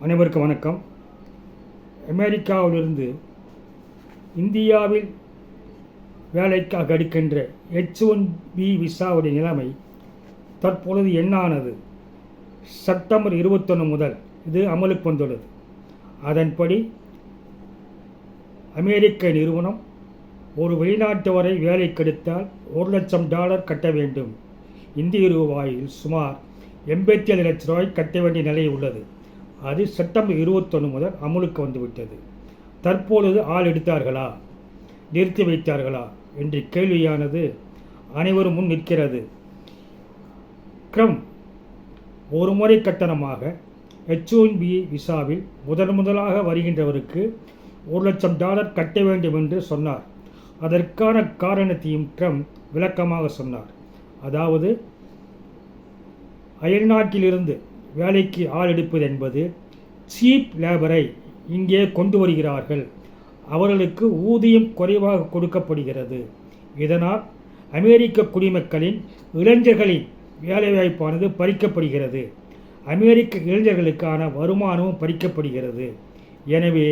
அனைவருக்கும் வணக்கம். அமெரிக்காவிலிருந்து இந்தியாவில் வேலைக்காக எடுக்கின்ற எச் ஒன் பி விசாவுடைய நிலைமை தற்பொழுது என்னானது? செப்டம்பர் இருபத்தொன்று முதல் இது அமலுக்கு வந்துள்ளது. அதன்படி அமெரிக்க நிறுவனம் ஒரு வெளிநாட்டு வரை வேலை கெடுத்தால் ஒரு லட்சம் டாலர் கட்ட வேண்டும். இந்திய ரூபாயில் சுமார் எண்பத்தி ஏழு லட்ச ரூபாய் கட்ட வேண்டிய நிலை உள்ளது. அது செப்டம்பர் இருபத்தொன்று முதல் அமுலுக்கு வந்துவிட்டது. தற்பொழுது ஆள் எடுத்தார்களா? நிறுத்தி வைத்தார்களா? என்ற கேள்வியானது அனைவரும் முன் நிற்கிறது. க்ரம் ஒரு முறை கட்டணமாக எச் பி விசாவில் முதன் முதலாக வருகின்றவருக்கு ஒரு லட்சம் டாலர் கட்ட வேண்டும் என்று சொன்னார். அதற்கான காரணத்தையும் ட்ரம்ப் விளக்கமாக சொன்னார். அதாவது அயல்நாட்டிலிருந்து வேலைக்கு ஆள் எடுப்பது என்பது சீப் லேபரை இங்கே கொண்டு வருகிறார்கள். அவர்களுக்கு ஊதியம் குறைவாக கொடுக்கப்படுகிறது. இதனால் அமெரிக்க குடிமக்களின் இளைஞர்களின் வேலைவாய்ப்பானது பறிக்கப்படுகிறது. அமெரிக்க இளைஞர்களுக்கான வருமானமும் பறிக்கப்படுகிறது. எனவே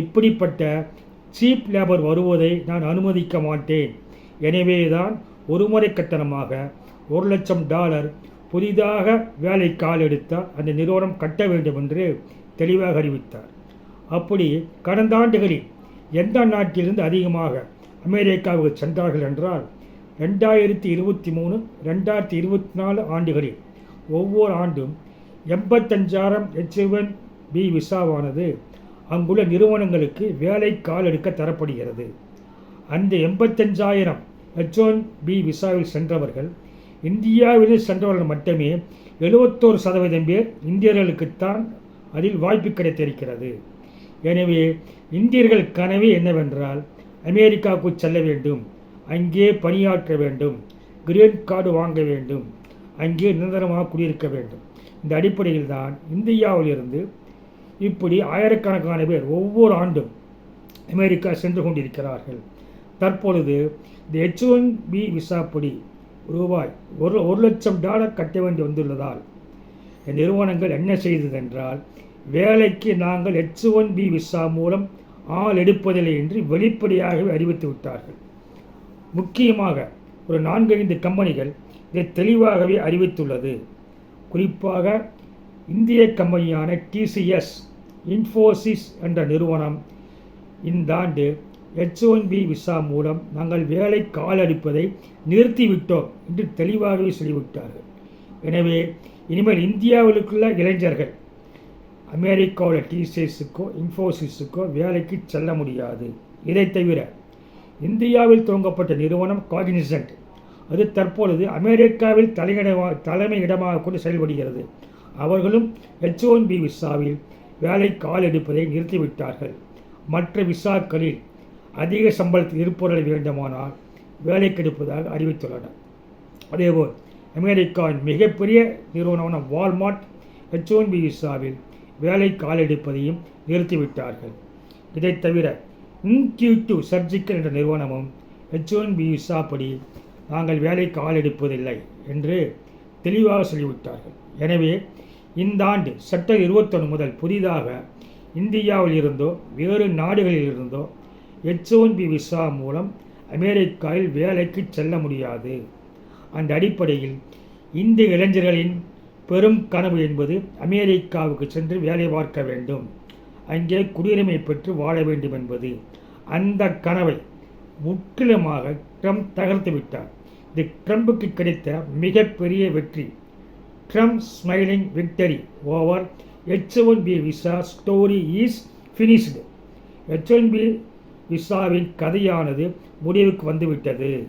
இப்படிப்பட்ட சீப் லேபர் வருவதை நான் அனுமதிக்க மாட்டேன். எனவே தான் ஒரு முறை கட்டணமாக ஒரு லட்சம் டாலர் புதிதாக வேலை கால் எடுத்தால் அந்த நிறுவனம் கட்ட வேண்டும் என்று தெளிவாக அறிவித்தார். அப்படி கடந்த ஆண்டுகளில் எந்த நாட்டிலிருந்து அதிகமாக அமெரிக்காவுக்கு சென்றார்கள் என்றால் ரெண்டாயிரத்தி இருபத்தி மூணு ரெண்டாயிரத்தி இருபத்தி நாலு ஆண்டுகளில் ஒவ்வொரு ஆண்டும் எண்பத்தஞ்சாயிரம் ஹெச்என் பி விசாவானது அங்குள்ள நிறுவனங்களுக்கு வேலை கால் எடுக்க தரப்படுகிறது. அந்த எண்பத்தஞ்சாயிரம் ஹெச் ஒன் பி விசாவில் சென்றவர்கள் இந்தியாவில் சென்றவர்கள் மட்டுமே எழுபத்தோரு சதவீதம் பேர் இந்தியர்களுக்குத்தான் அதில் வாய்ப்பு கிடைத்திருக்கிறது. எனவே இந்தியர்கள் கனவே என்னவென்றால் அமெரிக்காவுக்கு செல்ல வேண்டும் அங்கே பணியாற்ற வேண்டும் கிரீன் கார்டு வாங்க வேண்டும் அங்கே நிரந்தரமாக குடியிருக்க வேண்டும். இந்த அடிப்படையில் தான் இந்தியாவிலிருந்து இப்படி ஆயிரக்கணக்கான பேர் ஒவ்வொரு ஆண்டும் அமெரிக்கா சென்று கொண்டிருக்கிறார்கள். தற்பொழுது இந்த ஹெச் ஒன் பி விசாப்படி ரூபாய் ஒரு ஒரு லட்சம் டாலர் கட்ட வேண்டி வந்துள்ளதால் நிறுவனங்கள் என்ன செய்ததென்றால் வேலைக்கு நாங்கள் ஹெச் ஒன் பி விசா மூலம் ஆள் எடுப்பதில்லை என்று வெளிப்படையாகவே அறிவித்து விட்டார்கள். முக்கியமாக ஒரு நான்கைந்து கம்பெனிகள் இதை தெளிவாகவே அறிவித்துள்ளது. குறிப்பாக இந்திய கம்பெனியான டிசிஎஸ் இன்ஃபோசிஸ் என்ற நிறுவனம் இந்த ஆண்டு எச் ஒன் பி விசா மூலம் நாங்கள் வேலை கால் அடிப்பதை நிறுத்திவிட்டோம் என்று தெளிவாகவே சொல்லிவிட்டார்கள். எனவே இனிமேல் இந்தியாவிலுக்குள்ள இளைஞர்கள் அமெரிக்காவில் டிசிஎஸுக்கோ இன்ஃபோசிஸுக்கோ வேலைக்கு செல்ல முடியாது. இதை தவிர இந்தியாவில் துவங்கப்பட்ட நிறுவனம் காகினிசன்ட் அது தற்பொழுது அமெரிக்காவில் தலையிடமாக தலைமையிடமாக கொண்டு செயல்படுகிறது. அவர்களும் ஹெச் ஒன் பி விசாவில் வேலை கால் எடுப்பதை நிறுத்திவிட்டார்கள். மற்ற விசாக்களில் அதிக சம்பளத்தில் இருப்பவர்கள் வேண்டுமானால் வேலை கிடைப்பதாக அறிவித்துள்ளனர் அதேபோல் அமெரிக்காவின் மிகப்பெரிய நிறுவனமான வால்மார்ட் ஹெச் ஒன் பி விசாவில் வேலை கால் எடுப்பதையும் நிறுத்திவிட்டார்கள். இதைத் தவிர இன்க்யூட்டிவ் சர்ஜிக்கல் என்ற நிறுவனமும் ஹெச் ஒன் பி விசா படி நாங்கள் வேலை காலெடுப்பதில்லை எடுப்பதில்லை என்று தெளிவாக சொல்லிவிட்டார்கள். எனவே இந்த ஆண்டு செப்டம்பர் இருபத்தொன்று முதல் புதிதாக இந்தியாவில் இருந்தோ வேறு நாடுகளில் இருந்தோ ஹெச் ஒன் பி விசா மூலம் அமெரிக்காவில் வேலைக்கு செல்ல முடியாது. அந்த அடிப்படையில் இந்திய இளைஞர்களின் பெரும் கனவு என்பது அமெரிக்காவுக்கு சென்று வேலை பார்க்க வேண்டும். அங்கே குடியுரிமை பெற்று வாழ வேண்டும் என்பது. அந்த கனவை முற்றிலுமாக ட்ரம்ப் தகர்த்து விட்டார். இது ட்ரம்புக்கு கிடைத்த மிகப்பெரிய வெற்றி. Trump smiling victory over H one B visa story is finished. H one B விசாவின் கதையானது முடிவுக்கு வந்துவிட்டது.